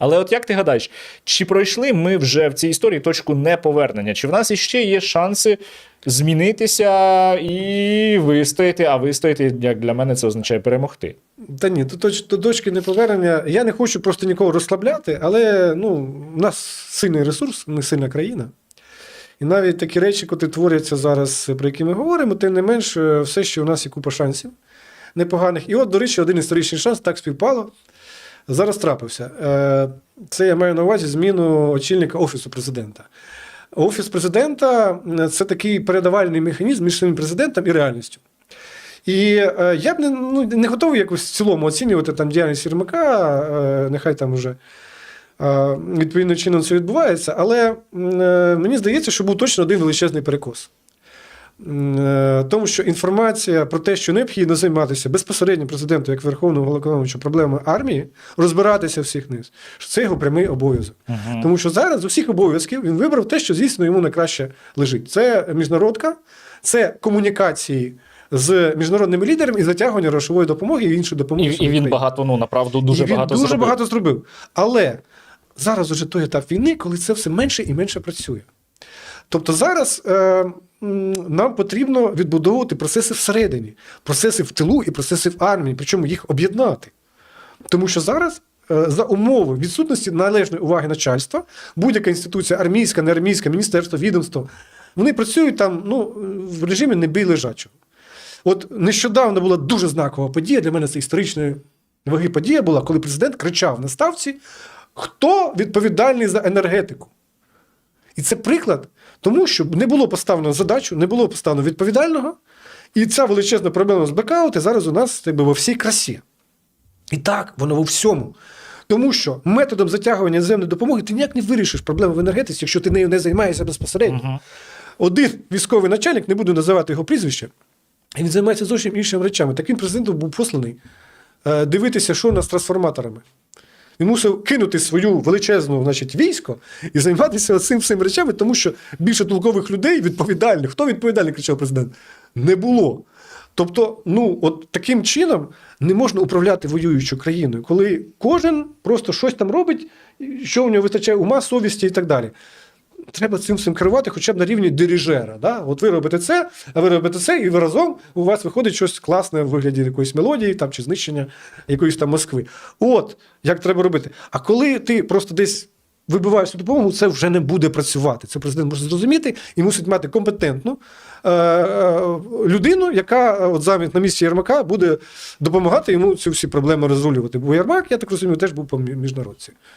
Але от як ти гадаєш, чи пройшли ми вже в цій історії точку неповернення? Чи в нас іще є шанси змінитися і вистояти? А вистояти, як для мене, це означає перемогти. Та ні, до, до точки неповернення. Я не хочу просто нікого розслабляти, але ну, у нас сильний ресурс, ми сильна країна. І навіть такі речі, котрі творяться зараз, про які ми говоримо, тим не менш, е, все ще у нас є купа шансів непоганих. І от, до речі, один історичний шанс так співпало. Зараз трапився. Е, Це я маю на увазі зміну очільника Офісу президента. Офіс президента е, це такий передавальний механізм між самим президентом і реальністю. І е, я б не, ну, не готовий якось в цілому оцінювати там діяльність Єрмака, нехай там вже е, відповідним чином це відбувається, але мені здається, що був точно один величезний перекос. Е, Тому що інформація про те, що необхідно займатися безпосередньо президенту, як Верховному головнокомандуючу проблемою армії, розбиратися всіх низ, що це його прямий обов'язок. Тому що зараз з усіх обов'язків він вибрав те, що, звісно, йому найкраще лежить. Це міжнародка, це комунікації з міжнародними лідерами і затягування грошової допомоги і іншої І, допомоги. і Україні. він багато, ну направду дуже І він багато дуже зробив. багато зробив. Але зараз уже той етап війни, коли це все менше і менше працює. Тобто зараз е, нам потрібно відбудовувати процеси всередині, процеси в тилу і процеси в армії, причому їх об'єднати. Тому що зараз. е, За умови відсутності належної уваги начальства, будь-яка інституція, армійська, неармійська, міністерство, відомство, вони працюють там ну, в режимі не бій лежачого. От нещодавно була дуже знакова подія. Для мене це історичної ваги подія була, коли президент кричав на ставці: хто відповідальний за енергетику? І це приклад тому, що не було поставлено задачу, не було поставлено відповідального. І ця величезна проблема з блекаути зараз у нас би, во всій красі. І так, воно у всьому. Тому що методом затягування іноземної допомоги ти ніяк не вирішиш проблему в енергетиці, якщо ти нею не займаєшся безпосередньо. Один військовий начальник, не буду називати його прізвище, він займається зовсім іншими речами. Так він президентом був посланий е, дивитися, що у нас з трансформаторами. Він мусив кинути свою величезну значить, військо і займатися цим всім речами, тому що більше толкових людей відповідальних. Хто відповідальний, кричав президент? Не було. Тобто, ну, от таким чином не можна управляти воюючою країною, коли кожен просто щось там робить, що у нього вистачає ума, совісті і так далі. Треба цим всім керувати хоча б на рівні дирижера. Да? От ви робите це, а ви робите це, і ви разом у вас виходить щось класне в вигляді якоїсь мелодії там, чи знищення якоїсь там Москви. От як треба робити. А коли ти просто десь вибиваєш цю допомогу, це вже не буде працювати. Це президент може зрозуміти і мусить мати компетентну е- е- людину, яка е, от замість на місці Єрмака буде допомагати йому ці всі проблеми розрулювати. Бо Єрмак, я так розумію, теж був по міжнародці.